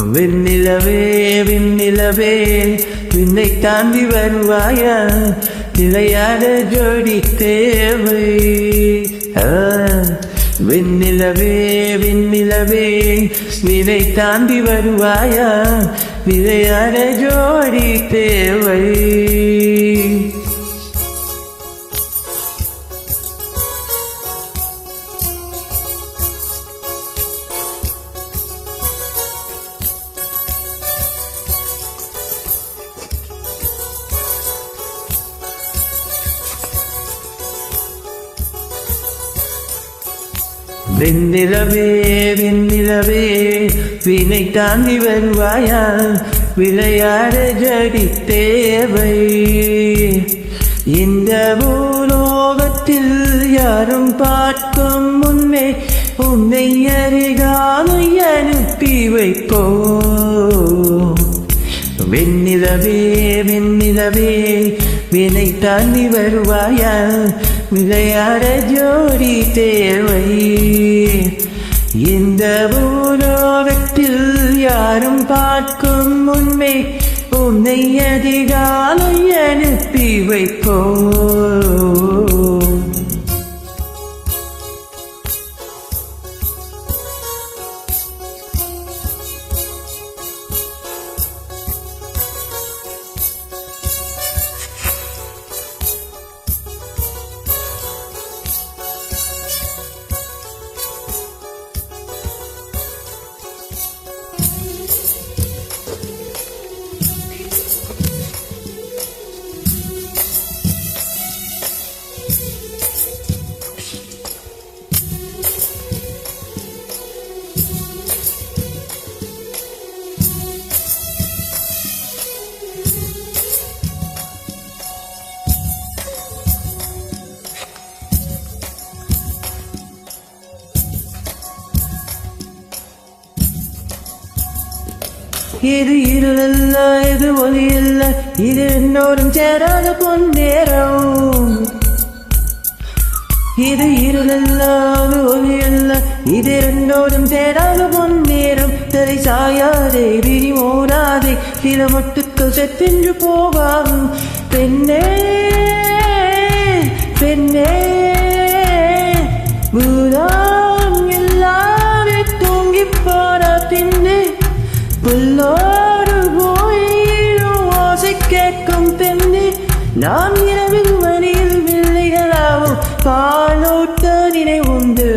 வெண்ணிலவே விண்ணிலவே விண்ணை தாண்டி வருவாயா. விளையாட ஜோடி தேவை. ஆ, வெண்ணிலவே வெண்ணிலவே வினை தாண்டி வருவாயா. விளையாட ஜோடி தேவை. வெண்ணிலவே வெண்ணிலவே வினை தாண்டி வருவாயா விளையாட ஜடி தேவை இந்த பூலோகத்தில் யாரும் பார்க்கும் முன்னே உன்னை அருகாமை அனுப்பி வைப்போ வெண்ணிலவே வெண்ணிலவே வினை தாண்டி வருவாயா விளையாட ஜோடி தேவை. இந்த பூலோகத்தில் யாரும் பார்க்கும் உண்மை உன்னை அதிகாலை அனுப்பி வைப்போ இது இருளல்ல இது ஒளி அல்ல இது என்னோடும் சேராத பொன்னேரம். இது இருளல்ல அது ஒளி அல்ல இது என்னோடும் சேராத பொன்னேரம். தலை சாயாதே விரி ஓடாதே சில மட்டுக்கள் செத்தென்று போகாம் பெண்ணே புல்லோடு போயிரும் ஓசை கேட்கும் பெண்ணே நாம் இரவில் மணியில் வில்லைகளாவும் பாலோட்ட நினைவுண்டு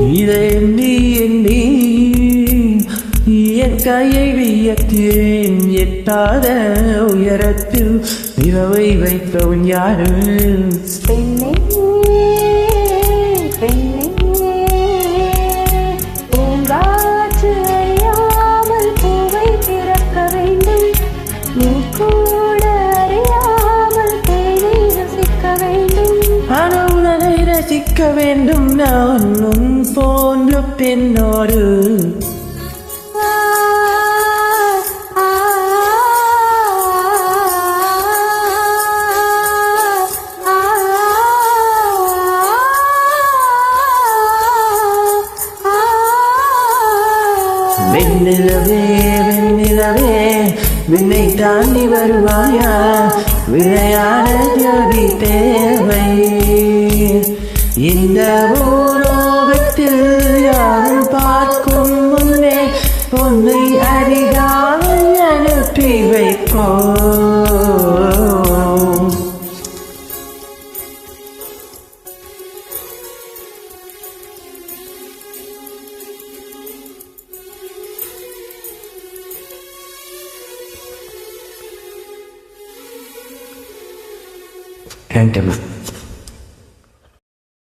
இதை எண்ணி எண்ணி என் கையை வியத்தேன். எட்டாத உயரத்தில் நிலவை வைத்தவன் யாரு? பெண்ணே பெண்ணே பூங்காற்று அறியாமல் ரசிக்க வேண்டும் நான் உன் போன்ற பெண்ணோடு வெண்ணிலவே வெண்ணிலவே விண்ணை தாண்டி வருவாயா விளையாட ஜோதித்தேன் இந்த பூலோகத்தில் யாரும் பார்க்கும் முன்னே உன்னை அறியாமல் அனுப்பி வைப்போம் Rentable.